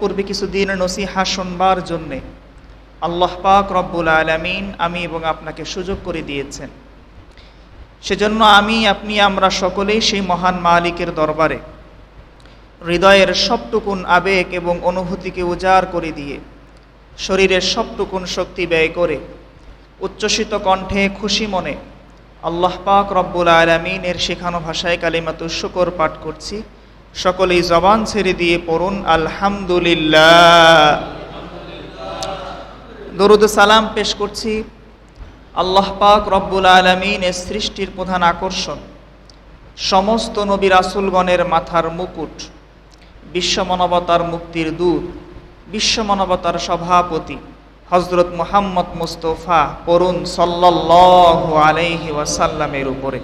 পূর্বে কিছু দিন নসিহা শুনবার জন্যে আল্লাহ পাক রব্বুল আলমিন আমি এবং আপনাকে সুযোগ করে দিয়েছেন। সেজন্য আমি, আপনি, আমরা সকলেই সেই মহান মালিকের দরবারে হৃদয়ের সবটুকুন আবেগ এবং অনুভূতিকে উজাড় করে দিয়ে, শরীরের সবটুকুন শক্তি ব্যয় করে, উচ্ছ্বসিত কণ্ঠে খুশি মনে আল্লাহ পাক রব্বুল আলমিনের শেখানো ভাষায় কালিমাতু শুকর পাঠ করছি। সকলেই জবান ছেড়ে দিয়ে পড়ুন, আলহামদুলিল্লাহ। দরুদ সালাম পেশ করছি আল্লাহ পাক রব্বুল আলমিনের সৃষ্টির প্রধান আকর্ষণ, সমস্ত নবী রাসুলগণের মাথার মুকুট বিশ্বমানবতার মুক্তির দূত বিশ্বমানবতার সভাপতি হজরত মুহাম্মদ মুস্তফা পড়ুন সাল্লাহ আলাইহি ওয়াসাল্লামের উপরে।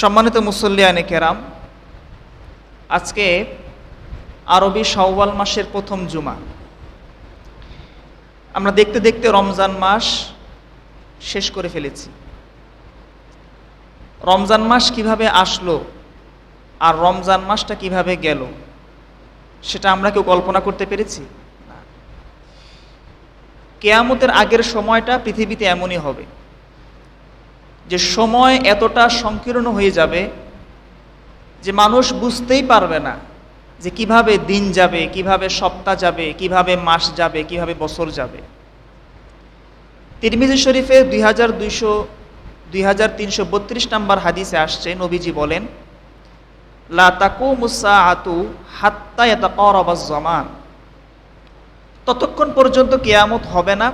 সম্মানিত মুসল্লিয়ানে কেরাম আজকে আরবি শাওয়াল মাসের প্রথম জুমা। আমরা দেখতে দেখতে রমজান মাস শেষ করে ফেলেছি। রমজান মাস কীভাবে আসলো আর রমজান মাসটা কীভাবে গেল, সেটা আমরা কেউ কল্পনা করতে পেরেছি? কেয়ামতের আগের সময়টা পৃথিবীতে এমনই হবে। যে সময় এতটা সংকীর্ণ হয়ে যাবে যে মানুষ বুঝতেই পারবে না যে কীভাবে দিন যাবে, কীভাবে সপ্তাহ যাবে, কীভাবে মাস যাবে, কীভাবে বছর যাবে। তিরমিজি শরীফে দুই হাজার দুইশো, দুই হাজার তিনশো বত্রিশ নম্বর হাদিসে আসছে, নবীজি বলেন, লা মুসা আতু হাত্তা জমান ততক্ষণ পর্যন্ত কেয়ামত হবে না,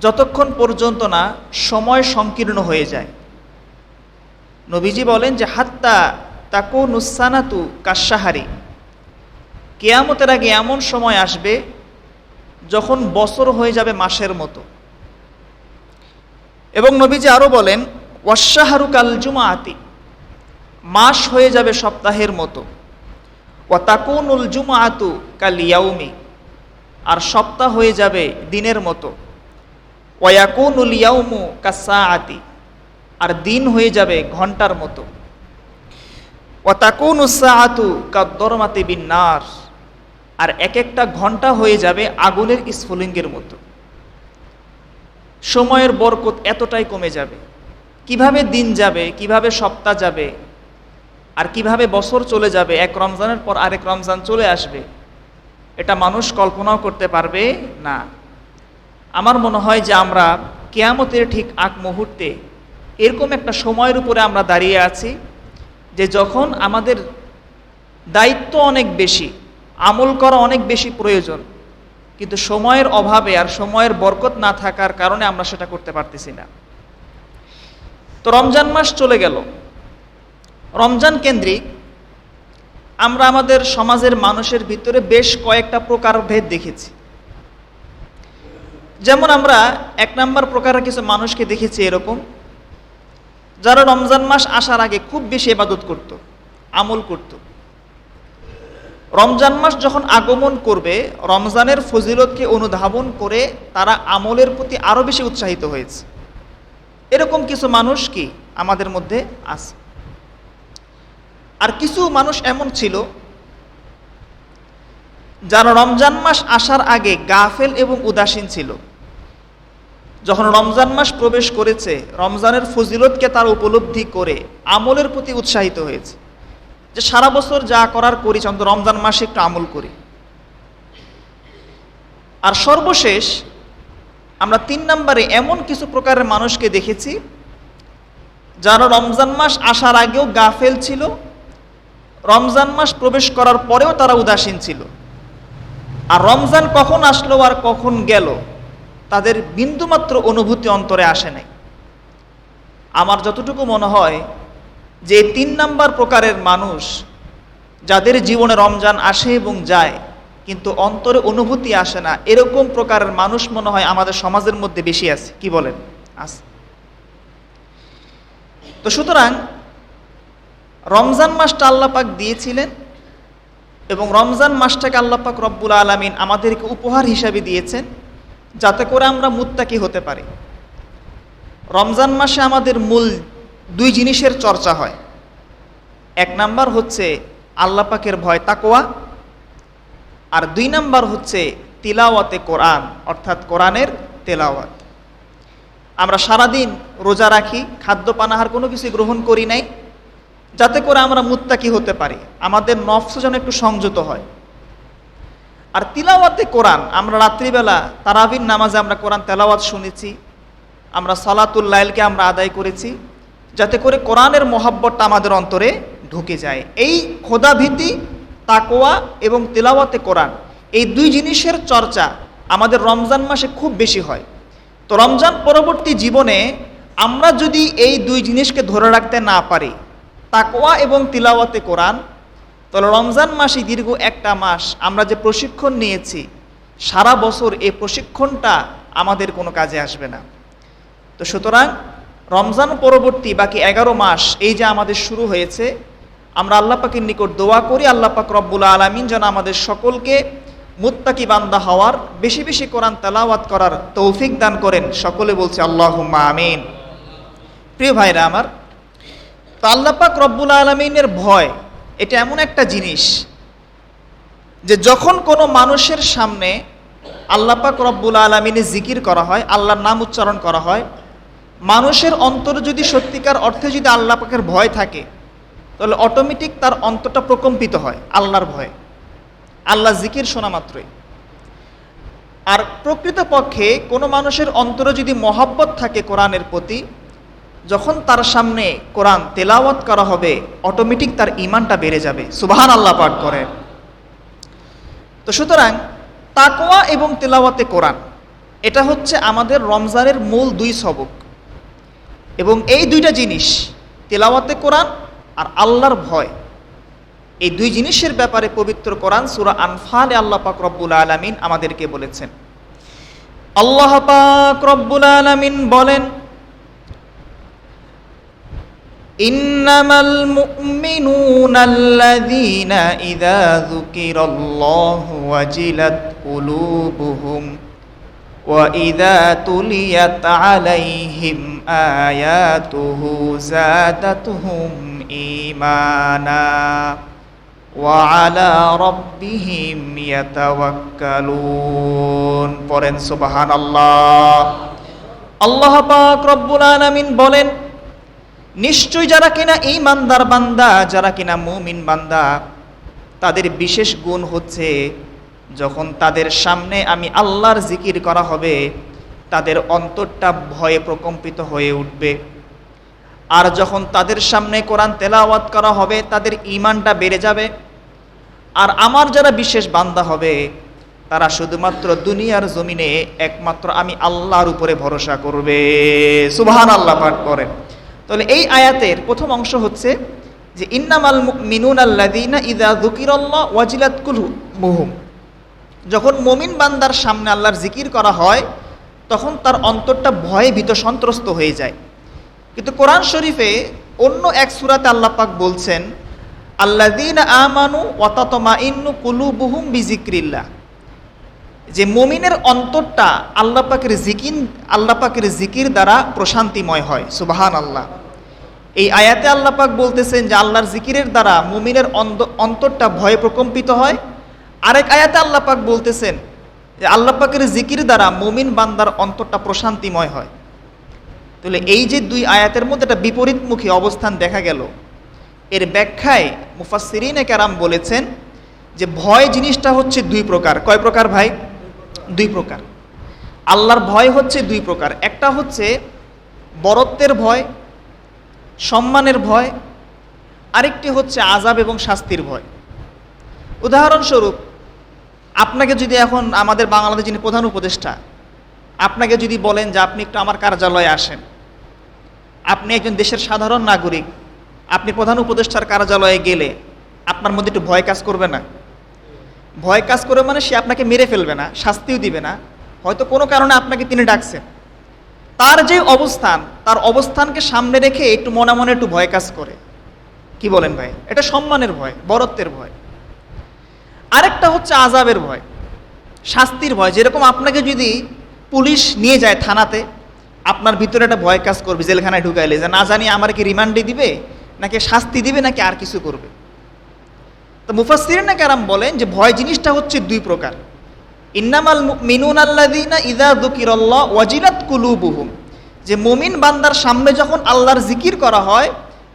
যতক্ষণ পর্যন্ত না সময় সংকীর্ণ হয়ে যায়। নবীজি বলেন যে হাত্তা তাকু নুসানাতু কাশাহারি। কেয়ামতের আগে এমন সময় আসবে যখন বছর হয়ে যাবে মাসের মতো। এবং নবীজি আরও বলেন, ওয়াশাহারু কাল জুমাআতি মাস হয়ে যাবে সপ্তাহের মতো। ও তাকুনুল জুমাআতু কাল ইয়াউমি, আর সপ্তাহ হয়ে যাবে দিনের মতো। ওয়াকুনুল ইয়াউমু কাসাআতি আর দিন হয়ে যাবে ঘণ্টার মতো। ও তাকুন উসাআতু কাদ্দরমাতে বিন্নার। আর এক একটা ঘণ্টা হয়ে যাবে আগুনের স্ফুলিঙ্গের মতো। সময়ের বরকত এতটাই কমে যাবে। কীভাবে দিন যাবে, কীভাবে সপ্তাহ যাবে, আর কীভাবে বছর চলে যাবে, এক রমজানের পর আরেক রমজান চলে আসবে, এটা মানুষ কল্পনাও করতে পারবে না। আমার মনে হয় যে আমরা কেয়ামতের ঠিক আগ মুহূর্তে এরকম একটা সময়ের উপরে আমরা দাঁড়িয়ে আছি। যে যখন আমাদের দায়িত্ব অনেক বেশি, আমল করা অনেক বেশি প্রয়োজন, কিন্তু সময়ের অভাবে আর সময়ের বরকত না থাকার কারণে আমরা সেটা করতে পারতেছি না। তো রমজান মাস চলে গেল। রমজান কেন্দ্রিক আমরা আমাদের সমাজের মানুষের ভিতরে বেশ কয়েকটা প্রকার ভেদ দেখেছি। যেমন আমরা এক নম্বর প্রকারের কিছু মানুষকে দেখেছি এরকম। যারা রমজান মাস আসার আগে খুব বেশি এবাদত করত, আমল করত। রমজান মাস যখন আগমন করবে, রমজানের ফজিলতকে অনুধাবন করে তারা আমলের প্রতি আরও বেশি উৎসাহিত হয়েছে। এরকম কিছু মানুষ কি আমাদের মধ্যে আছে? আর কিছু মানুষ এমন ছিল, যারা রমজান মাস আসার আগে গাফেল এবং উদাসীন ছিল। যখন রমজান মাস প্রবেশ করেছে, রমজানের ফজিলতকে তার উপলব্ধি করে আমলের প্রতি উৎসাহিত হয়েছে। যে সারা বছর যা করার করি চন্দ্র রমজান মাসে একটু আমল করি। আর সর্বশেষ, আমরা তিন নম্বরে এমন কিছু প্রকারের মানুষকে দেখেছি, যারা রমজান মাস আসার আগেও গাফেল ছিল, রমজান মাস প্রবেশ করার পরেও তারা উদাসীন ছিল। আর রমজান কখন আসলো আর কখন গেল তাদের বিন্দুমাত্র অনুভূতি অন্তরে আসে নাই। আমার যতটুকু মনে হয় যে তিন নাম্বার প্রকারের মানুষ যাদের জীবনে রমজান আসে এবং যায়, কিন্তু অন্তরে অনুভূতি আসে না, এরকম প্রকারের মানুষ মনে হয় আমাদের সমাজের মধ্যে বেশি আছে। কি বলেন? আছে তো সুতরাং রমজান মাসটা আল্লাপাক দিয়েছিলেন এবং রমজান মাসটাকে আল্লাপাক রব্বুল আলমিন আমাদেরকে উপহার হিসাবে দিয়েছেন। যাতে করে আমরা মুত্তাকি হতে পারি। রমজান মাসে আমাদের মূল দুই জিনিসের চর্চা হয়। এক নাম্বার হচ্ছে আল্লাপাকের ভয় তাকোয়া আর দুই নাম্বার হচ্ছে তিলাওয়াতে কোরআন, অর্থাৎ কোরআনের তেলাওয়াত। আমরা সারাদিন রোজা রাখি, খাদ্য পানাহার কোনো কিছু গ্রহণ করি নাই, যাতে করে আমরা মুত্তাকি হতে পারি। আমাদের নফস যেন একটু সংযত হয়। আর তিলাওয়াতে কোরআন। আমরা রাত্রিবেলা তারাবিন নামাজে আমরা কোরআন তেলাওয়াত শুনেছি, আমরা সালাতুল লাইলকে আমরা আদায় করেছি, যাতে করে কোরআনের মহাব্বতটা আমাদের অন্তরে ঢুকে যায়। এই খোদাভীতি তাকোয়া এবং তেলাওয়াতে কোরআন, এই দুই জিনিসের চর্চা আমাদের রমজান মাসে খুব বেশি হয়। তো রমজান পরবর্তী জীবনে আমরা যদি এই দুই জিনিসকে ধরে রাখতে না পারি তাকোয়া এবং তিলাওয়াতে কোরআন তাহলে রমজান মাসে দীর্ঘ একটা মাস। আমরা যে প্রশিক্ষণ নিয়েছি, সারা বছর এই প্রশিক্ষণটা আমাদের কোনো কাজে আসবে না। তো সুতরাং রমজান পরবর্তী বাকি এগারো মাস এই যে আমাদের শুরু হয়েছে, আমরা আল্লাহ পাকের নিকট দোয়া করি, আল্লাহ পাক রব্বুল আলমিন যেন আমাদের সকলকে মুত্তাকি বান্দা হওয়ার, বেশি বেশি কোরআন তেলাওয়াত করার তৌফিক দান করেন। সকলে বলছে আল্লাহ আমিন। প্রিয় ভাইরা আমার, তো আল্লাহ পাক রব্বুল আলমিনের ভয় এটা এমন একটা জিনিস যে যখন কোনো মানুষের সামনে আল্লাপাক রব্বুল আলমিনে জিকির করা হয়, আল্লাহর নাম উচ্চারণ করা হয়, মানুষের অন্তর যদি সত্যিকার অর্থে যদি আল্লাহ পাকের ভয় থাকে, তাহলে অটোমেটিক তার অন্তরটা প্রকম্পিত হয়, আল্লাহর ভয়ে। আল্লাহ জিকির শোনা মাত্রই। আর প্রকৃতপক্ষে কোনো মানুষের অন্তরে যদি মহাব্বত থাকে কোরআনের প্রতি যখন তার সামনে কোরআন তেলাওয়াত করা হবে অটোমেটিক তার ইমানটা বেড়ে যাবে। সুবাহান আল্লাহ পাঠ করে। তো সুতরাং তাকোয়া এবং তেলাওয়াতে কোরআন, এটা হচ্ছে আমাদের রমজানের মূল দুই সবক। এবং এই দুইটা জিনিস, তেলাওয়াতে কোরআন আর আল্লাহর ভয়, এই দুই জিনিসের ব্যাপারে পবিত্র কোরআন সুরা আনফালে আল্লাহ পাক রব্বুল আলমিন আমাদেরকে বলেছেন। আল্লাহ পাক রব্বুল আলমিন বলেন إنما المؤمنون الذين إذا ذكر الله وجلت قلوبهم وإذا تليت عليهم آياته زادتهم إيمانا وعلى ربهم يتوكلون পড়েন সুবহানাল্লাহ আল্লাহ পাক রব্বুল আলামিন বলেন নিশ্চয় যারা কিনা এই মান্দার বান্দা, যারা কিনা মুমিন বান্দা, তাদের বিশেষ গুণ হচ্ছে যখন তাদের সামনে আমি আল্লাহর জিকির করা হবে, তাদের অন্তরটা ভয়ে প্রকম্পিত হয়ে উঠবে। আর যখন তাদের সামনে কোরআন তেলাওয়াত করা হবে, তাদের ইমানটা বেড়ে যাবে। আর আমার যারা বিশেষ বান্দা হবে, তারা শুধুমাত্র দুনিয়ার জমিনে একমাত্র আমি আল্লাহর উপরে ভরসা করবে। সুবহান আল্লাহ পাঠ করেন তাহলে এই আয়াতের প্রথম অংশ হচ্ছে যে ইন্নামাল মিনুন আল্লাদিনা ইদা দুকিরল্লাহ ওয়াজিলাত কুলহু মুহুম যখন মমিন বান্দার সামনে আল্লাহর জিকির করা হয়, তখন তার অন্তরটা ভয়ে ভীত সন্ত্রস্ত হয়ে যায়। কিন্তু কোরআন শরীফে অন্য এক সুরাতে আল্লাহ পাক বলছেন আল্লাদিন আমানু ওয়াতাতমা ইন্নু কুলু বুহুম বিজিক্রিল্লা যে মমিনের অন্তরটা আল্লাহ পাকের জিকিন আল্লাহ পাকের জিকির দ্বারা প্রশান্তিময় হয় সুবাহান আল্লাহ এই আয়াতে আল্লাহ পাক বলতেছেন যে আল্লাহর জিকিরের দ্বারা মুমিনের অন্তরটা ভয়ে প্রকম্পিত হয়। আরেক আয়াতে আল্লাহ পাক বলতেছেন যে আল্লাহ পাকের জিকির দ্বারা মুমিন বান্দার অন্তরটা প্রশান্তিময় হয়। তাহলে এই যে দুই আয়াতের মধ্যে একটা বিপরীতমুখী অবস্থান দেখা গেল, এর ব্যাখ্যায় মুফাসিরিনে ক্যারাম বলেছেন যে ভয় জিনিসটা হচ্ছে দুই প্রকার। কয় প্রকার ভাই? দুই প্রকার। আল্লাহর ভয় হচ্ছে দুই প্রকার। একটা হচ্ছে বরত্বের ভয়, সম্মানের ভয়, আরেকটি হচ্ছে আজাব এবং শাস্তির ভয়। উদাহরণস্বরূপ, আপনাকে যদি এখন আমাদের বাংলাদেশ যিনি প্রধান উপদেষ্টা, আপনাকে যদি বলেন যে আপনি একটু আমার কার্যালয়ে আসেন, আপনি একজন দেশের সাধারণ নাগরিক, আপনি প্রধান উপদেষ্টার কার্যালয়ে গেলে আপনার মধ্যে একটু ভয় কাজ করবে না? ভয় কাজ করে মানে সে আপনাকে মেরে ফেলবে না, শাস্তিও দিবে না। হয়তো কোনো কারণে আপনাকে তিনি ডাকছেন। তার যে অবস্থান, তার অবস্থানকে সামনে রেখে একটু মনে মনে একটু ভয় কাজ করে। কি বলেন ভাই? এটা সম্মানের ভয়, বরত্বের ভয়। আরেকটা হচ্ছে আজাবের ভয়, শাস্তির ভয়। যেরকম আপনাকে যদি পুলিশ নিয়ে যায় থানাতে, আপনার ভিতরে একটা ভয় কাজ করবে, জেলখানায় ঢুকাইলে। যে না জানি আমার কি রিমান্ডে দিবে, নাকি শাস্তি দিবে, নাকি আর কিছু করবে। তো মুফাসসিরিনা কেরাম বলেন যে ভয় জিনিসটা হচ্ছে দুই প্রকার। ইন্নামাল মিনুন আল্লাদিনা ইদা দুকিরল্লাহ ওয়াজিলাত কুলুবুহুম। যে মুমিন বান্দার সামনে যখন আল্লাহর জিকির করা হয়,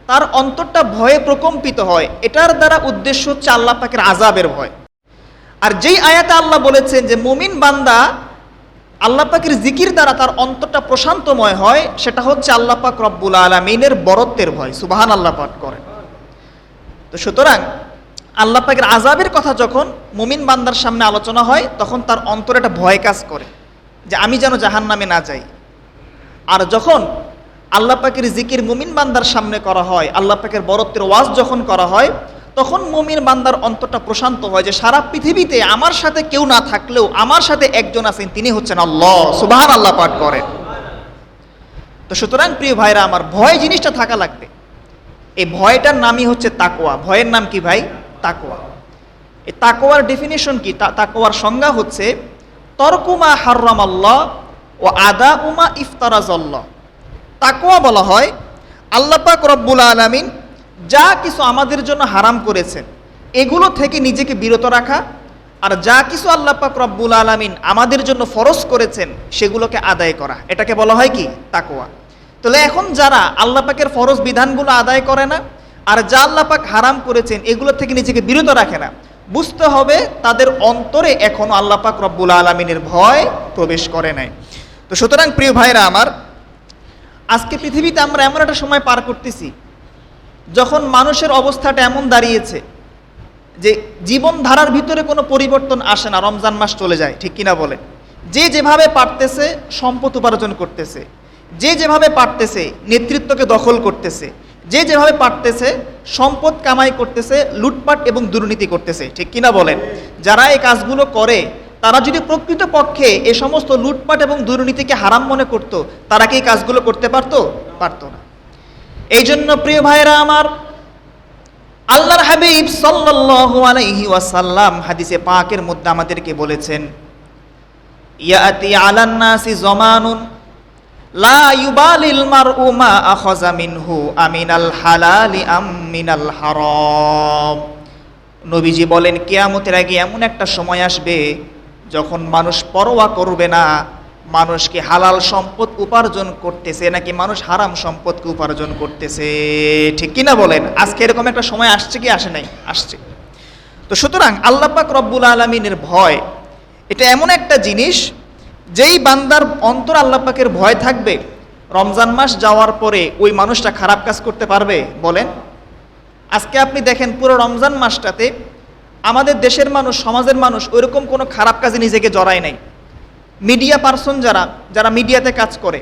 তার অন্তরটা ভয়ে প্রকম্পিত হয়। এটার দ্বারা উদ্দেশ্য হচ্ছে আল্লাহ পাকের আজাবের ভয়। আর যেই আয়াতে আল্লাহ বলেছেন যে মুমিন বান্দা আল্লাহ পাকের জিকির দ্বারা তার অন্তরটা প্রশান্তময় হয়, সেটা হচ্ছে আল্লাহ পাক রব্বুল আলমিনের বরত্বের ভয়। সুবাহান আল্লাহ পাক করেন। তো সুতরাং আল্লাহ পাকের আজাবের কথা যখন মুমিন বান্দার সামনে আলোচনা হয়, তখন তার অন্তরে একটা ভয় কাজ করে যে আমি যেন জাহান নামে না যাই। আর যখন আল্লাহ পাকের জিকির মুমিন বান্দার সামনে করা হয়, আল্লাহ পাকের বরত্বের ওয়াজ যখন করা হয়, তখন মুমিন বান্দার অন্তরটা প্রশান্ত হয় যে সারা পৃথিবীতে আমার সাথে কেউ না থাকলেও আমার সাথে একজন আছেন, তিনি হচ্ছেন আল্লাহ। সুবাহান আল্লাহ পাঠ করেন। তো সুতরাং প্রিয় ভাইরা, আমার ভয় জিনিসটা থাকা লাগবে। এই ভয়টার নামই হচ্ছে তাকোয়া ভয়ের নাম কি ভাই? তাকোয়া এই তাকোয়ার ডেফিনেশন কি? তাকোয়ার সংজ্ঞা হচ্ছে তরকুমা হার্রাম আল্লাহ ও আদা উমা ইফতারাজল্লাহ। তাকোয়া বলা হয়, আল্লাহ পাক রব্বুল আলামিন যা কিছু আমাদের জন্য হারাম করেছেন, এগুলো থেকে নিজেকে বিরত রাখা, আর যা কিছু আল্লাহ পাক রব্বুল আলামিন আমাদের জন্য ফরজ করেছেন, সেগুলোকে আদায় করা। এটাকে বলা হয় কি? তাকোয়া তাহলে এখন যারা আল্লাপাকের ফরজ বিধানগুলো আদায় করে না আর যা আল্লাহ পাক হারাম করেছেন, এগুলো থেকে নিজেকে বিরত রাখে না। বুঝতে হবে তাদের অন্তরে এখনও আল্লাহ পাক রব্বুল আলমিনের ভয় প্রবেশ করে নাই। তো সুতরাং প্রিয় ভাইরা আমার, আজকে পৃথিবীতে আমরা এমন একটা সময় পার করতেছি, যখন মানুষের অবস্থাটা এমন দাঁড়িয়েছে যে জীবনধারার ভিতরে কোনো পরিবর্তন আসে না, রমজান মাস চলে যায়, ঠিক কিনা বলে? যে যেভাবে পারতেছে, সম্পদ উপার্জন করতেছে। যে যেভাবে পারতেছে, নেতৃত্বকে দখল করতেছে। যে যেভাবে পারতেছে, সম্পদ কামাই করতেছে, লুটপাট এবং দুর্নীতি করতেছে, ঠিক কিনা বলেন? যারা এই কাজগুলো করে, তারা যদি প্রকৃত পক্ষে এ সমস্ত লুটপাট এবং দুর্নীতিকে হারাম মনে করত, তারা কি এই কাজগুলো করতে পারতো? পারতো না। এই জন্য প্রিয় ভাইরা আমার, আল্লাহর হাবিব সাল্লাল্লাহু ওয়াসাল্লাম হাদিসে পাকের মধ্যে আমাদেরকে বলেছেন, ইয়াতি আলান নাসি জমানুন লা ইউবালিল মারউ মা আখাযা মিনহু আমিনাল হালালি আম হারাম। নবীজি বলেন, কিয়ামতের আগে এমন একটা সময় আসবে যখন মানুষ পরোয়া করবে না, মানুষকে হালাল সম্পদ উপার্জন করতেছে নাকি মানুষ হারাম সম্পদকে উপার্জন করতেছে। ঠিক কিনা বলেন? আজকে এরকম একটা সময় আসছে কি আসে নাই? আসছে। তো সুতরাং আল্লাহ পাক রব্বুল আলমিনের ভয়, এটা এমন একটা জিনিস যেই বান্দার অন্তর আল্লাহ পাকের ভয় থাকবে, রমজান মাস যাওয়ার পরে ওই মানুষটা খারাপ কাজ করতে পারবে? বলেন। আজকে আপনি দেখেন পুরো রমজান মাসটাতে আমাদের দেশের মানুষ, সমাজের মানুষ ওইরকম কোনো খারাপ কাজে নিজেকে জড়ায় নাই। মিডিয়া পার্সন যারা যারা মিডিয়াতে কাজ করে,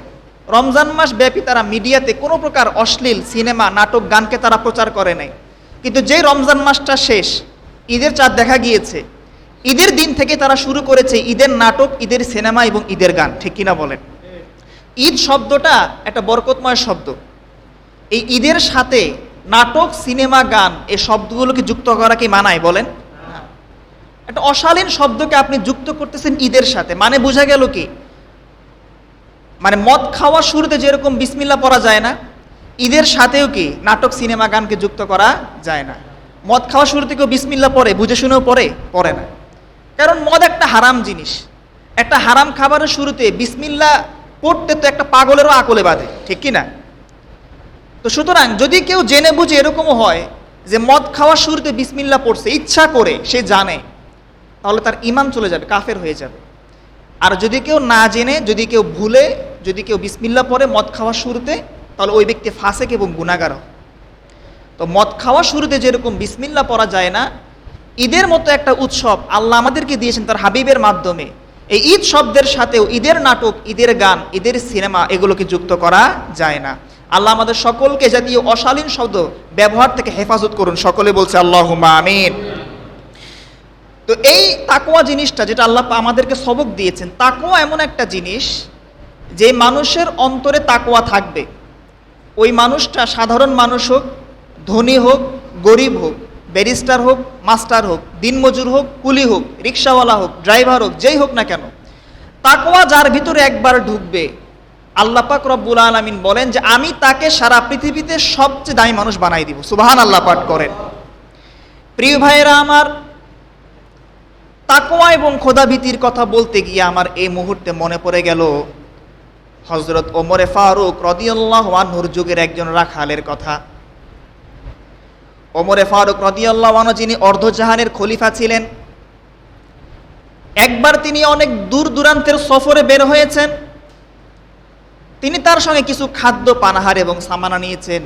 রমজান মাস ব্যাপী তারা মিডিয়াতে কোনো প্রকার অশ্লীল সিনেমা, নাটক, গানকে তারা প্রচার করে নাই। কিন্তু যেই রমজান মাসটা শেষ, ঈদের চাঁদ দেখা গিয়েছে ঈদের দিন থেকে তারা শুরু করেছে ঈদের নাটক, ঈদের সিনেমা এবং ঈদের গান। ঠিক কিনা বলেন? ঈদ শব্দটা একটা বরকতময় শব্দ। এই ঈদের সাথে নাটক, সিনেমা, গান এই শব্দগুলোকে যুক্ত করা কি মানায় বলেন? একটা অশালীন শব্দকে আপনি যুক্ত করতেছেন ঈদের সাথে। মানে বোঝা গেল কি? মানে মদ খাওয়ার শুরুতে যেরকম বিসমিল্লা পড়া যায় না, ঈদের সাথেও কি নাটক, সিনেমা, গানকে যুক্ত করা যায় না? মদ খাওয়ার শুরুতে কেউ বিসমিল্লা পড়ে বুঝে শুনেও পড়ে পড়ে না। কারণ মদ একটা হারাম জিনিস। একটা হারাম খাবারের শুরুতে বিসমিল্লা পড়তে তো একটা পাগলেরও আকলে বাঁধে, ঠিক কি না তো সুতরাং যদি কেউ জেনে বুঝে এরকমও হয় যে মদ খাওয়ার শুরুতে বিসমিল্লা পড়ছে, ইচ্ছা করে, সে জানে, তাহলে তার ইমান চলে যাবে, কাফের হয়ে যাবে। আর যদি কেউ না জেনে, যদি কেউ ভুলে, যদি কেউ বিসমিল্লা পরে মদ খাওয়ার শুরুতে, তাহলে ওই ব্যক্তি ফাঁসেক এবং গুণাগার। তো মদ খাওয়ার শুরুতে যেরকম বিসমিল্লা পরা যায় না ঈদের মতো একটা উৎসব আল্লাহ আমাদেরকে দিয়েছেন তার হাবিবের মাধ্যমে। এই ঈদ শব্দের সাথেও ঈদের নাটক, ঈদের গান, ঈদের সিনেমা এগুলোকে যুক্ত করা যায় না। আল্লাহ আমাদের সকলকে জাতীয় অশালীন শব্দ ব্যবহার থেকে হেফাজত করুন। সকলে বলছে আল্লাহ আমিন। তো এই তাকোয়া জিনিসটা যেটা আল্লাহ আমাদেরকে সবক দিয়েছেন তাকোয়া এমন একটা জিনিস যে মানুষের অন্তরে তাকোয়া থাকবে। ওই মানুষটা সাধারণ মানুষ হোক, ধনী হোক, গরিব হোক ব্যারিস্টার হোক, মাস্টার হোক, দিনমজুর হোক, কুলি হোক, রিক্সাওয়ালা হোক, ড্রাইভার হোক, যেই হোক না কেন তাকোয়া যার ভিতরে একবার ঢুকবে, আল্লাহ পাক রব্বুল আলমিন বলেন যে, আমি তাকে সারা পৃথিবীতে সবচেয়ে দামি মানুষ বানাই দিব। সুবাহান আল্লাহ পাঠ করেন। প্রিয় ভাইয়েরা আমার তাকোয়া এবং খোদাভীতির কথা বলতে গিয়ে আমার এই মুহূর্তে মনে পড়ে গেল হজরত ওমরে ফারুক রদিয়াল্লাহ আনহুর যুগের একজন রাখালের কথা। ওমরে ফারুক রদিয়াল্লাহ আনহু যিনি অর্ধজাহানের খলিফা ছিলেন, একবার তিনি অনেক দূর দূরান্তের সফরে বের হয়েছেন। তিনি তার সঙ্গে কিছু খাদ্য, পানাহার এবং সামানা নিয়েছেন।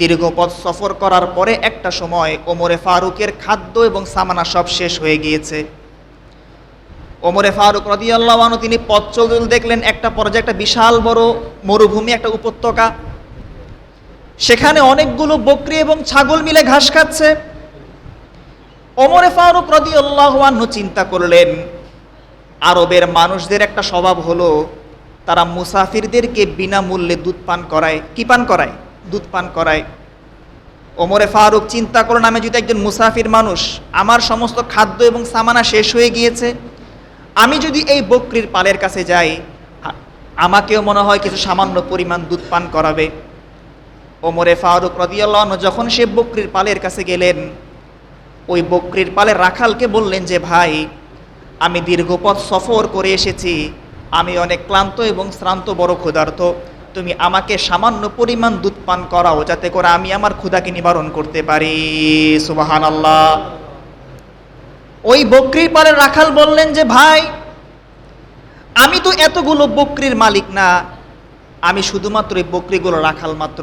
দীর্ঘ পথ সফর করার পরে একটা সময় ওমরে ফারুকের খাদ্য এবং সামানা সব শেষ হয়ে গিয়েছে। ওমরে ফারুক রদিয়াল্লাহানু তিনি পথ চলতে দেখলেন একটা পর্যায়ে একটা বিশাল বড় মরুভূমি, একটা উপত্যকা। সেখানে অনেকগুলো বকরি এবং ছাগল মিলে ঘাস খাচ্ছে। ওমরে ফারুক রদি রদিয়াল্লাহানু চিন্তা করলেন, আরবের মানুষদের একটা স্বভাব হলো, তারা মুসাফিরদেরকে বিনামূল্যে দুধ পান করায়। কি পান করায়? দুধ পান করায়। ওমরে ফারুক চিন্তা করলেন, আমি যদি একজন মুসাফির মানুষ, আমার সমস্ত খাদ্য এবং সামানা শেষ হয়ে গিয়েছে, আমি যদি এই বকরির পালের কাছে যাই আমাকেও মনে হয় কিছু সামান্য পরিমাণ দুধ পান করাবে। ওমরে ফারুক রদিয়াল্লাহ যখন সে বকরির পালের কাছে গেলেন, ওই বকরির পালের রাখালকে বললেন যে, ভাই, আমি দীর্ঘপথ সফর করে এসেছি। আমি অনেক ক্লান্ত এবং শ্রান্ত, বড় ক্ষুধার্ত। তুমি আমাকে সামান্য পরিমাণ দুধ পান করাও যাতে করে আমি আমার ক্ষুধাকে নিবারণ করতে পারি। সুবাহান আল্লাহ ওই বকরির পালের রাখাল বললেন যে, ভাই, আমি তো এতগুলো বকরির মালিক না। আমি শুধুমাত্র এই বকরিগুলো রাখাল মাত্র।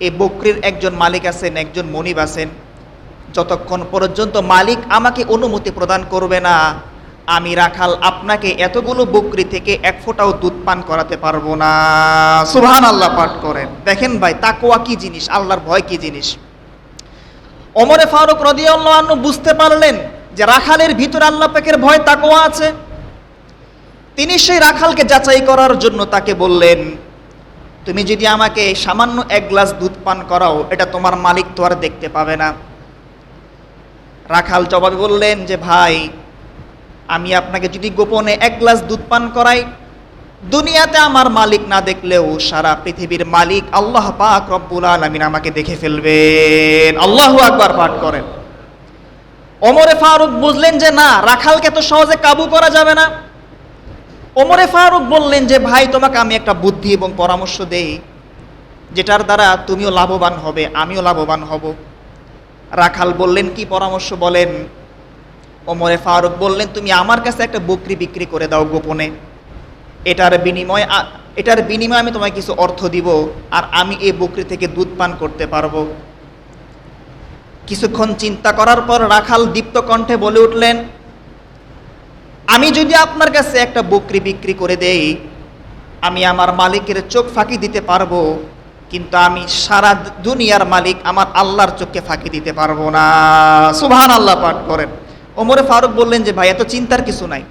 এই বকরির একজন মালিক আছেন, একজন মনিব আছেন। যতক্ষণ পর্যন্ত মালিক আমাকে অনুমতি প্রদান করবে না, আমি রাখাল আপনাকে এতগুলো বকরি থেকে এক ফোঁটাও দুধ পান করাতে পারব না। সুহান আল্লাহ পাঠ করেন। দেখেন ভাই তাকোয়া কি জিনিস? আল্লাহর ভয় কি জিনিস? অমরে ফারুক রদিয়াল্লাহ বুঝতে পারলেন যে রাখালের ভিতরে আল্লাহ পাকের ভয় তাকোয়া আছে। তিনি সেই রাখালকে যাচাই করার জন্য তাকে বললেন তুমি যদি আমাকে সামান্য এক গ্লাস দুধ পান করাও, এটা তোমার মালিক তো আর দেখতে পাবে না। রাখাল জবাবে বললেন যে, ভাই, আমি আপনাকে যদি গোপনে এক গ্লাস দুধ পান করাই, দুনিয়াতে আমার মালিক না দেখলেও সারা পৃথিবীর মালিক আল্লাহ পাক রব্বুল আলামিন আমাকে দেখে ফেলবেন। আল্লাহু আকবার পাঠ করেন। ওমরে ফারুক বুঝলেন যে, না, রাখালকে তো সহজে কাবু করা যাবে না। ওমরে ফারুক বললেন যে, ভাই, তোমাকে আমি একটা বুদ্ধি এবং পরামর্শ দেই, যেটার দ্বারা তুমিও লাভবান হবে, আমিও লাভবান হব। রাখাল বললেন, কি পরামর্শ বলেন? ওমরে ফারুক বললেন, তুমি আমার কাছে একটা বকরি বিক্রি করে দাও গোপনে। এটার বিনিময়ে এটার বিনিময়ে আমি তোমায় কিছু অর্থ দিব, আর আমি এই বকরি থেকে দুধ পান করতে পারব। কিছুক্ষণ চিন্তা করার পর রাখাল দীপ্ত কণ্ঠে বলে উঠলেন আমি যদি আপনার কাছে একটা বকরি বিক্রি করে দেই, আমি আমার মালিকের চোখ ফাঁকি দিতে পারব, কিন্তু আমি সারা দুনিয়ার মালিক আমার আল্লাহর চোখকে ফাঁকি দিতে পারব না। সুবহান আল্লাহ পাঠ করেন। ওমরে ফারুক বললেন যে, ভাই, এত চিন্তার কিছু নাই।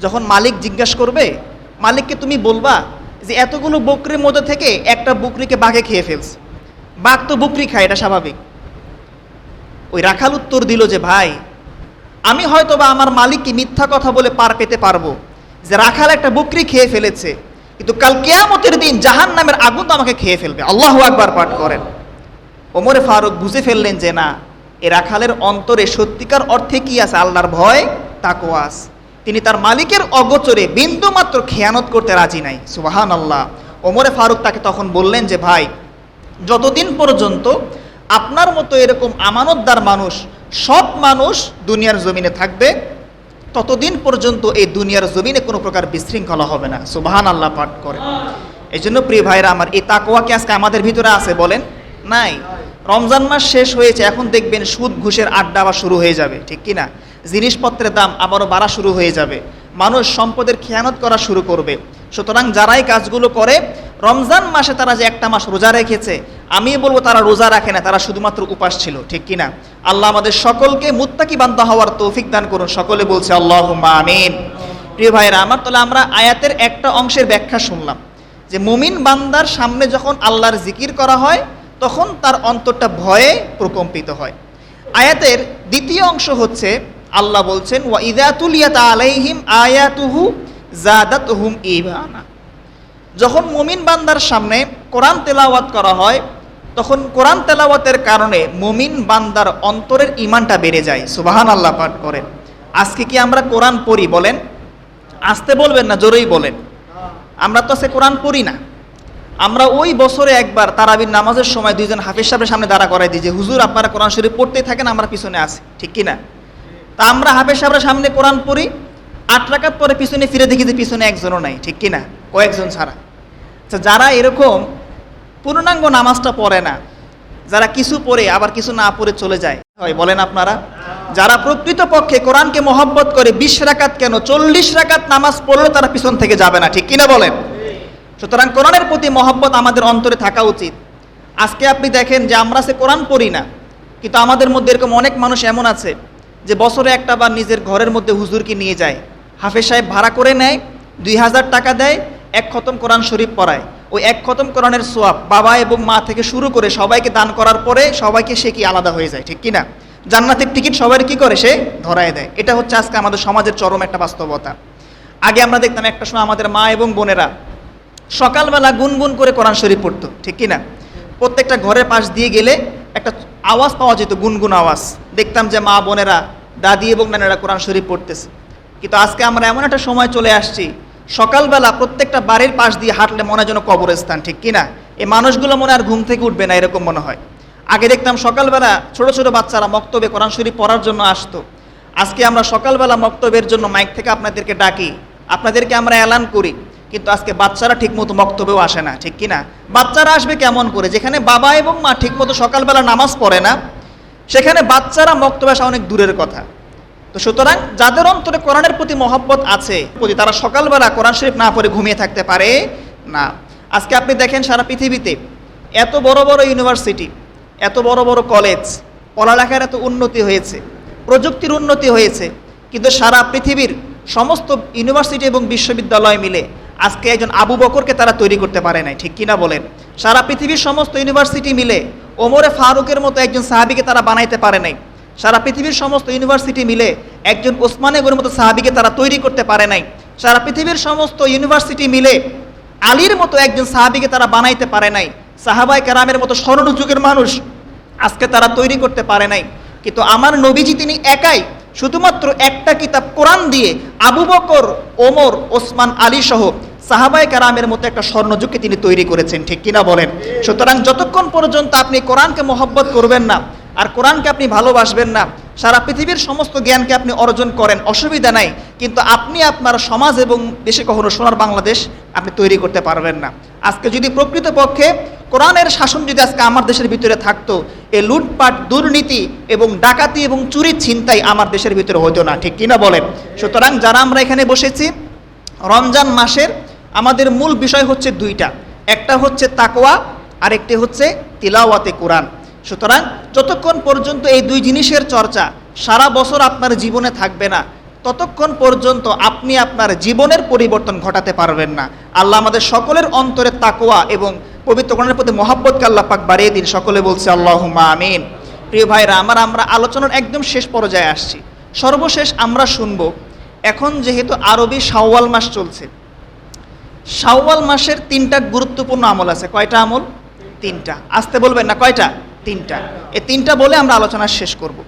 যখন মালিক জিজ্ঞাসা করবে, মালিককে তুমি বলবা যে, এতগুলো বকরির মধ্যে থেকে একটা বকরিকে বাঘে খেয়ে ফেলছে। বাঘ তো বকরি খায়, এটা স্বাভাবিক। ওই রাখাল উত্তর দিল যে, ভাই আমি হয়তো বা আমার মালিককে মিথ্যা কথা বলে পার পেতে পারব যে রাখাল একটা বকরি খেয়ে ফেলেছে। কিন্তু কাল কেয়ামতের দিন জাহান নামের আগুন তো আমাকে খেয়ে ফেলবে। আল্লাহ আকবার পাঠ করেন। ওমরে ফারুক বুঝে ফেললেন যে না, এ রাখালের অন্তরে সত্যিকার অর্থে কি আছে? আল্লাহর ভয় তাকোয়াস তিনি তার মালিকের অগোচরে বিন্দু মাত্র খেয়ানত করতে রাজি নাই। সুবাহান আল্লাহ ওমরে ফারুক তাকে তখন বললেন যে, ভাই, যতদিন পর্যন্ত আপনার মতো এরকম আমানতদার মানুষ সৎ মানুষ দুনিয়ার জমিনে থাকবে, ততদিন পর্যন্ত এই দুনিয়ার জমিনে কোনো প্রকার বিশৃঙ্খলা হবে না। সুবাহান আল্লাহ পাঠ করে। এই জন্য প্রিয় ভাইরা আমার, এই তাকোয়া কি আজকে আমাদের ভিতরে আছে বলেন? নাই। রমজান মাস শেষ হয়েছে, এখন দেখবেন সুদ, ঘুষের আড্ডা আবার শুরু হয়ে যাবে, ঠিক কি না জিনিসপত্রের দাম আবারও বাড়া শুরু হয়ে যাবে। মানুষ সম্পদের খেয়ানত করা শুরু করবে। সুতরাং যারাই কাজগুলো করে, রমজান মাসে তারা যে একটা মাস রোজা রেখেছে, আমি বলব তারা রোজা রাখে না, তারা শুধুমাত্র উপাস ছিল, ঠিক কিনা? আল্লাহ আমাদের সকলকে মুত্তাকি বান্দা হওয়ার তৌফিক দান করুন, সকলে বলছে আল্লাহ আমিন। প্রিয় ভাইরা আমার তাহলে আমরা আয়াতের একটা অংশের ব্যাখ্যা শুনলাম, যে মুমিন বান্দার সামনে যখন আল্লাহর জিকির করা হয়, তখন তার অন্তরটা ভয়ে প্রকম্পিত হয়। আয়াতের দ্বিতীয় অংশ হচ্ছে, আল্লাহ বলছেন, ওয়া ইদা তুলিয়াত আলাইহিম আয়াতুহু জাদাতহুম ঈমানা। যখন মুমিন বান্দার সামনে কোরআন তেলাওয়াত করা হয়, তখন কোরআন তেলাওয়াতের কারণে মুমিন বান্দার অন্তরের ইমানটা বেড়ে যায়। সুবাহান আল্লাহ পাঠ করেন। আজকে কি আমরা কোরআন পড়ি বলেন? আসতে বলবেন না, জোরেই বলেন। আমরা তো সে কোরআন পড়ি না। আমরা ওই বছরে একবার তারাবির নামাজের সময় দুইজন হাফিজ সাহেবের সামনে দাঁড়া করাই দিই যে, হুজুর, আপনারা কোরআন শরীফ পড়তেই থাকেন, আমরা পিছনে আসি ঠিক কি না তা আমরা হাফেজ সাহেবের সামনে কোরআন পড়ি আট রাকাত পরে পিছনে ফিরে দেখি যে পিছনে একজনও নাই, ঠিক কি না কয়েকজন ছাড়া। আচ্ছা যারা এরকম পূর্ণাঙ্গ নামাজটা পড়ে না, যারা কিছু পড়ে আবার কিছু না পড়ে চলে যায়, হয় বলেন আপনারা? যারা প্রকৃত পক্ষে কোরআনকে মহব্বত করে বিশ রাকাত কেন চল্লিশ রাকাত নামাজ পড়লে তারা পিছন থেকে যাবে না, ঠিক কিনা বলেন? সুতরাং কোরআনের প্রতি মহব্বত আমাদের অন্তরে থাকা উচিত। আজকে আপনি দেখেন যে আমরা সে কোরআন পড়ি না, কিন্তু আমাদের মধ্যে এরকম অনেক মানুষ এমন আছে যে বছরে একটা বার নিজের ঘরের মধ্যে হুজুরকে নিয়ে যায়। হাফেজ সাহেব ভাড়া করে নেয়, দুই হাজার টাকা দেয়, এক খতম কোরআন শরীফ পড়ায়। ওই এক খতম কোরআনের সোয়াব বাবা এবং মা থেকে শুরু করে সবাইকে দান করার পরে সবাইকে সে কি আলাদা হয়ে যায়, ঠিক কি না জান্নাতের টিকিট সবার কি করে? সে ধরায় দেয়। এটা হচ্ছে আজকে আমাদের সমাজের চরম একটা বাস্তবতা। আগে আমরা দেখতাম একটা সময় আমাদের মা এবং বোনেরা সকালবেলা গুনগুন করে কোরআন শরীফ পড়তো, ঠিক কি না প্রত্যেকটা ঘরের পাশ দিয়ে গেলে একটা আওয়াজ পাওয়া যেত, গুনগুন আওয়াজ। দেখতাম যে মা বোনেরা, দাদি এবং নানেরা কোরআন শরীফ পড়তেছে। কিন্তু আজকে আমরা এমন একটা সময় চলে আসছি, সকালবেলা প্রত্যেকটা বাড়ির পাশ দিয়ে হাঁটলে মনে যেন কবরস্থান, ঠিক কি না এই মানুষগুলো মনে আর ঘুম থেকে উঠবে না, এরকম মনে হয়। আগে দেখতাম সকালবেলা ছোট ছোট বাচ্চারা মক্তবে কোরআন শরীফ পড়ার জন্য আসতো। আজকে আমরা সকালবেলা মক্তবের জন্য মাইক থেকে আপনাদেরকে ডাকি, আপনাদেরকে আমরা অ্যালান করি, কিন্তু আজকে বাচ্চারা ঠিকমতো মক্তবেও আসে না, ঠিক কি না বাচ্চারা আসবে কেমন করে? যেখানে বাবা এবং মা ঠিকমতো সকালবেলা নামাজ পড়ে না, সেখানে বাচ্চারা মক্তবে আসা অনেক দূরের কথা। তো সুতরাং যাদের অন্তরে কোরআনের প্রতি মহব্বত আছে প্রতি তারা সকালবেলা কোরআন শরীফ না পড়ে ঘুমিয়ে থাকতে পারে, না। আজকে আপনি দেখেন সারা পৃথিবীতে এত বড় বড় ইউনিভার্সিটি, এত বড় বড় কলেজ, পড়ালেখার এত উন্নতি হয়েছে, প্রযুক্তির উন্নতি হয়েছে, কিন্তু সারা পৃথিবীর সমস্ত ইউনিভার্সিটি এবং বিশ্ববিদ্যালয় মিলে আজকে একজন আবু বকরকে তারা তৈরি করতে পারে নাই, ঠিক কিনা বলেন? সারা পৃথিবীর সমস্ত ইউনিভার্সিটি মিলে ওমরে ফারুকের মতো একজন সাহাবিকে তারা বানাইতে পারে নাই। সারা পৃথিবীর সমস্ত ইউনিভার্সিটি মিলে একজন ওসমানে গরের মতো সাহাবিকে তারা তৈরি করতে পারে নাই। সারা পৃথিবীর সমস্ত ইউনিভার্সিটি মিলে আলীর মতো একজন সাহাবিকে তারা বানাইতে পারে নাই। সাহাবাই কারামের মতো স্বর্ণ যুগের মানুষ আজকে তারা তৈরি করতে পারে নাই। কিন্তু আমার নবীজি তিনি একাই শুধুমাত্র একটা কিতাব কোরআন দিয়ে আবু বকর, ওমর, ওসমান, আলী সহ সাহাবাই কারামের মতো একটা স্বর্ণযুগকে তিনি তৈরি করেছেন। ঠিক কিনা বলেন? সুতরাং যতক্ষণ পর্যন্ত আপনি কোরআনকে মহব্বত করবেন না আর কোরআনকে আপনি ভালোবাসবেন না। সারা পৃথিবীর সমস্ত জ্ঞানকে আপনি অর্জন করেন, অসুবিধা নাই। কিন্তু আপনি আপনার সমাজ এবং দেশে কখনো সোনার বাংলাদেশ আপনি তৈরি করতে পারবেন না। আজকে যদি প্রকৃতপক্ষে কোরআনের শাসন যদি আজকে আমার দেশের ভিতরে থাকতো এই লুটপাট, দুর্নীতি এবং ডাকাতি এবং চুরি ছিনতাই আমার দেশের ভিতরে হতো না। ঠিক কিনা বলেন? সুতরাং যারা আমরা এখানে বসেছি, রমজান মাসের আমাদের মূল বিষয় হচ্ছে দুইটা। একটা হচ্ছে তাকোয়া আর একটি হচ্ছে তিলাওয়াতে কোরআন। সুতরাং যতক্ষণ পর্যন্ত এই দুই জিনিসের চর্চা সারা বছর আপনার জীবনে থাকবে না, ততক্ষণ পর্যন্ত আপনি আপনার জীবনের পরিবর্তন ঘটাতে পারবেন না। আল্লাহ আমাদের সকলের অন্তরে তাকোয়া এবং পবিত্র কোরআনের প্রতি মহাব্বতকে আল্লাহ পাক বাড়িয়ে দিন। সকলে বলছে আল্লাহ আমিন। প্রিয় ভাইরা, আমার, আমরা আলোচনার একদম শেষ পর্যায়ে আসছি। সর্বশেষ আমরা শুনব, এখন যেহেতু আরবি শাওয়াল মাস চলছে, শাওয়াল মাসের তিনটা গুরুত্বপূর্ণ আমল আছে। কয়টা আমল? তিনটা। আসতে বলবেন না, কয়টা? তিনটা। এই তিনটা বলে আমরা আলোচনা শেষ করব।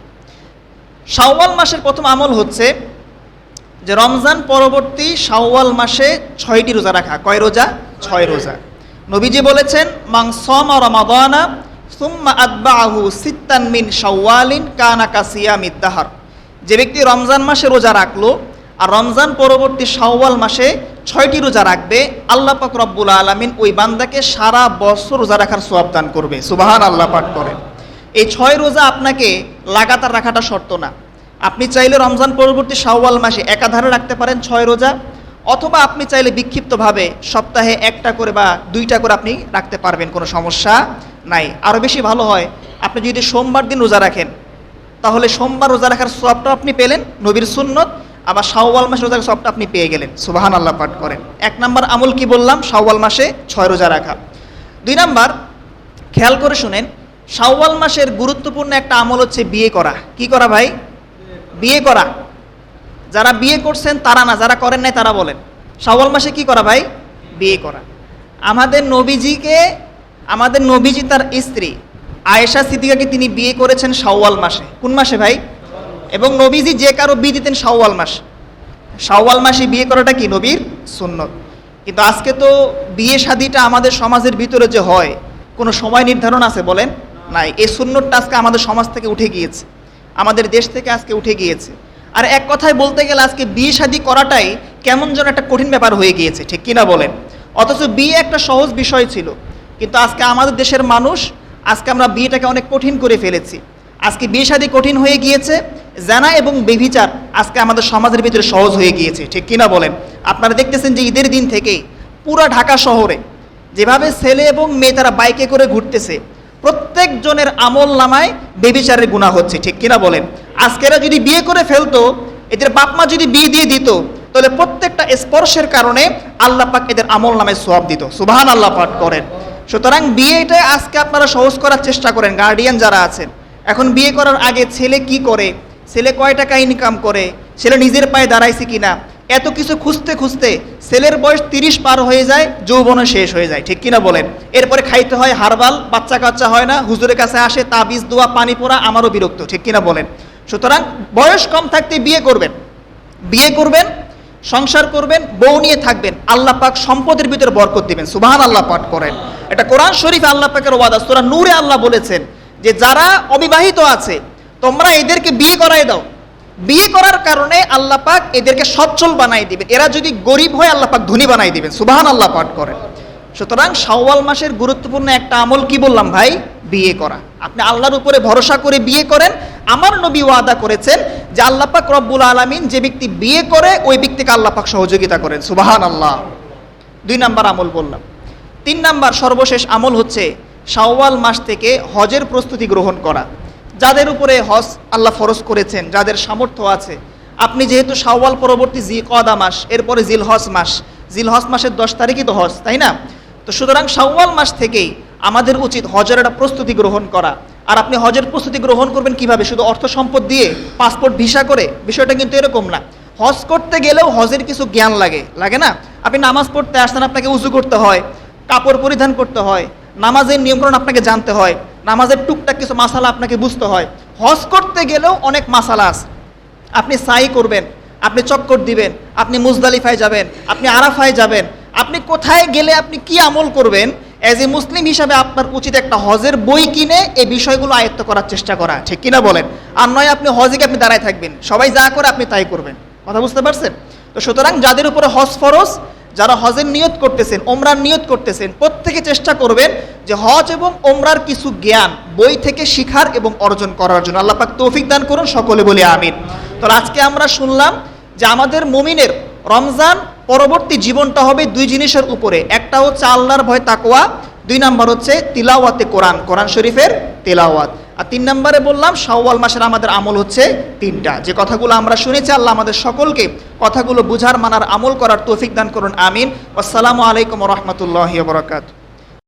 শাওয়াল মাসের প্রথম আমল হচ্ছে যে রমজান পরবর্তী শাওয়াল মাসে ছয়টি রোজা রাখা। কয় রোজা? ছয় রোজা। নবীজি বলেছেন মাং সমা রমাদানা সুম্মা আদবাহু সিত্তান মিন শাওয়ালিন কানা কাসিয়া মিদ্দাহার যে ব্যক্তি রমজান মাসে রোজা রাখল আর রমজান পরবর্তী শাওয়াল মাসে ছয়টি রোজা রাখবে, আল্লাহ পাক রব্বুল আলমিন ওই বান্দাকে সারা বছর রোজা রাখার সোয়াব দান করবে। সুবাহান আল্লাহ পাক করেন এই ছয় রোজা আপনাকে লাগাতার রাখাটা শর্ত না। আপনি চাইলে রমজান পরবর্তী শাওয়াল মাসে একাধারে রাখতে পারেন ছয় রোজা, অথবা আপনি চাইলে বিক্ষিপ্তভাবে সপ্তাহে একটা করে বা দুইটা করে আপনি রাখতে পারবেন, কোনো সমস্যা নাই। আরও বেশি ভালো হয়, আপনি যদি সোমবার দিন রোজা রাখেন, তাহলে সোমবার রোজা রাখার সবটা আপনি পেলেন নবীর সুন্নত আবার শাওয়াল মাসে রোজা রাখার সবটা আপনি পেয়ে গেলেন। সুবাহান আল্লাহ পাঠ করেন। এক নাম্বার আমল কি বললাম? শাওয়াল মাসে ছয় রোজা রাখা। দুই নাম্বার, খেয়াল করে শুনেন, শাওয়াল মাসের গুরুত্বপূর্ণ একটা আমল হচ্ছে বিয়ে করা। কি করা ভাই? বিয়ে করা। যারা বিয়ে করছেন তারা না, যারা করেন নাই তারা বলেন। শাওয়াল মাসে কি করা ভাই? বিয়ে করা। আমাদের নবীজিকে, আমাদের নবীজি তার স্ত্রী আয়েশা সিদ্দিকাকে তিনি বিয়ে করেছেন শাওয়াল মাসে। কোন মাসে ভাই? এবং নবীজি যে কারও বিয়ে দিতেন শাওয়াল মাস। শাওয়াল মাসে বিয়ে করাটা কি? নবীর সুন্নত। কিন্তু আজকে তো বিয়ে শাদিটা আমাদের সমাজের ভিতরে যে হয়, কোনো সময় নির্ধারণ আছে বলেন? নাই। এই সুন্নতটা আজকে আমাদের সমাজ থেকে উঠে গিয়েছে। আমাদের দেশ থেকে আজকে উঠে গিয়েছে। আর এক কথায় বলতে গেলে আজকে বিয়ে শাদি করাটাই কেমন যেন একটা কঠিন ব্যাপার হয়ে গিয়েছে, ঠিক কিনা বলেন? অথচ বিয়ে একটা সহজ বিষয় ছিল। কিন্তু আজকে আমাদের দেশের মানুষ, আজকে আমরা বিয়েটাকে অনেক কঠিন করে ফেলেছি। আজকে বিয়ে শাদী কঠিন হয়ে গিয়েছে, জানা এবং বেভিচার আজকে আমাদের সমাজের ভিতরে সহজ হয়ে গিয়েছে, ঠিক কিনা বলেন? আপনারা দেখতেছেন যে ঈদের দিন থেকেই পুরো ঢাকা শহরে যেভাবে ছেলে এবং মেয়ে তারা বাইকে করে ঘুরতেছে, প্রত্যেকজনের আমল নামায় বেবিচারের গুণা হচ্ছে, ঠিক কিনা বলেন? আজকেরা যদি বিয়ে করে ফেলতো, এদের বাপ মা যদি বিয়ে দিয়ে দিত, তাহলে প্রত্যেকটা স্পর্শের কারণে আল্লাহ পাক এদের আমল নামে সোয়াব দিত সুবাহান আল্লাহ পাক করেন। সুতরাং বিয়েটা আজকে আপনারা সহজ করার চেষ্টা করেন গার্ডিয়ান যারা আছেন। এখন বিয়ে করার আগে ছেলে কি করে? ছেলে কয় টাকা ইনকাম করে? ছেলে নিজের পায়ে দাঁড়াইছে কিনা? এত কিছু খুঁজতে খুঁজতে ছেলের বয়স তিরিশ পার হয়ে যায় যৌবনে শেষ হয়ে যায়, ঠিক কিনা বলেন? এরপরে খাইতে হয় হারবাল, বাচ্চা কাচ্চা হয় না, হুজুরের কাছে আসে, তাবিজ, দোয়া, পানি পোড়া, আমারও বিরক্ত, ঠিক কিনা বলেন? সুতরাং বয়স কম থাকতে বিয়ে করবেন। বিয়ে করবেন, সংসার করবেন, বউ নিয়ে থাকবেন, আল্লাহ পাক সম্পদের ভিতরে বরকত দিবেন সুবাহান আল্লাহ পাঠ করেন। এটা কোরআন শরীফ আল্লাহ পাকের ওয়াদা, সুরা নূরে আল্লাহ বলেছেন যে যারা অবিবাহিত আছে, তোমরা এদেরকে বিয়ে করাই দাও। বিয়ে করার কারণে আল্লাহ পাক এদেরকে সচ্ছল বানাই দিবেন। এরা যদি গরিব হয় আল্লাহ পাক ধনী বানাই দিবেন। সুবাহান আল্লাহ পাঠ করেন। সুতরাং শাওয়াল মাসের গুরুত্বপূর্ণ একটা আমল কি বললাম ভাই? বিয়ে করা। আপনি আল্লাহর উপরে ভরসা করে বিয়ে করেন। আমার নবী ওয়াদা করেছেন যে আল্লাহ পাক রব্বুল আলামিন যে ব্যক্তি বিয়ে করে, ওই ব্যক্তিকে আল্লাহ পাক সহযোগিতা করেন। সুবাহান আল্লাহ দুই নাম্বার আমল বললাম। তিন নাম্বার সর্বশেষ আমল হচ্ছে শাওয়াল মাস থেকে হজের প্রস্তুতি গ্রহণ করা। যাদের উপরে হজ আল্লাহ ফরজ করেছেন, যাদের সামর্থ্য আছে। আপনি যেহেতু শাওয়াল পরবর্তী জি কদা মাস, এরপরে জিল হজ মাস। জিল হজ মাসের দশ তারিখই তো হজ, তাই না? তো সুতরাং শাওয়াল মাস থেকেই আমাদের উচিত হজের একটা প্রস্তুতি গ্রহণ করা। আর আপনি হজের প্রস্তুতি গ্রহণ করবেন কীভাবে? শুধু অর্থ সম্পদ দিয়ে পাসপোর্ট, ভিসা করে? বিষয়টা কিন্তু এরকম না। হজ করতে গেলেও হজের কিছু জ্ঞান লাগে। লাগে না? আপনি নামাজ পড়তে আসছেন আপনাকে উজু করতে হয়, কাপড় পরিধান করতে হয় নামাজের নিয়মকরণ আপনাকে জানতে হয়, নামাজের টুকটাক কিছু মাসালা আপনাকে বুঝতে হয়। হজ করতে গেলেও অনেক মাসালা আছে। আপনি সাই করবেন, আপনি চক্কর দিবেন, আপনি মুজদালিফায় যাবেন, আপনি আরাফায় যাবেন, আপনি কোথায় গেলে আপনি কি আমল করবেন অ্যাজ এ মুসলিম হিসাবে আপনার উচিত একটা হজের বই কিনে এই বিষয়গুলো আয়ত্ত করার চেষ্টা করা, ঠিক কিনা বলেন? আর নয়, আপনি হজে গিয়ে আপনি দাঁড়ায় থাকবেন। সবাই যা করে আপনি তাই করবেন। কথা বুঝতে পারছেন? তো সুতরাং যাদের উপরে হজ ফরজ যারা হজের নিয়ত করতেছেন ওমরার নিয়ত করতেছেন, প্রত্যেকে চেষ্টা করবেন যে হজ এবং ওমরার কিছু জ্ঞান, বই থেকে শিখার এবং অর্জন করার জন্য। আল্লাহ পাক তৌফিক দান করুন, সকলে বলে আমিন। তো আজকে আমরা শুনলাম যে আমাদের মমিনের রমজান পরবর্তী জীবনটা হবে দুই জিনিসের উপরে। একটা হচ্ছে আল্লাহর ভয় তাকোয়া দুই নম্বর হচ্ছে তিলাওয়াতে কোরআন কোরআন শরীফের তেলাওয়াত। আর তিন নম্বরে বললাম, শাওয়াল মাসের আমাদের আমল হচ্ছে তিনটা। যে কথাগুলো আমরা শুনেছি, আল্লাহ আমাদের সকলকে কথাগুলো বুঝার, মানার, আমল করার তৌফিক দান করুন, আমিন। আসসালামু আলাইকুম রহমতুল্লাহ বরকাত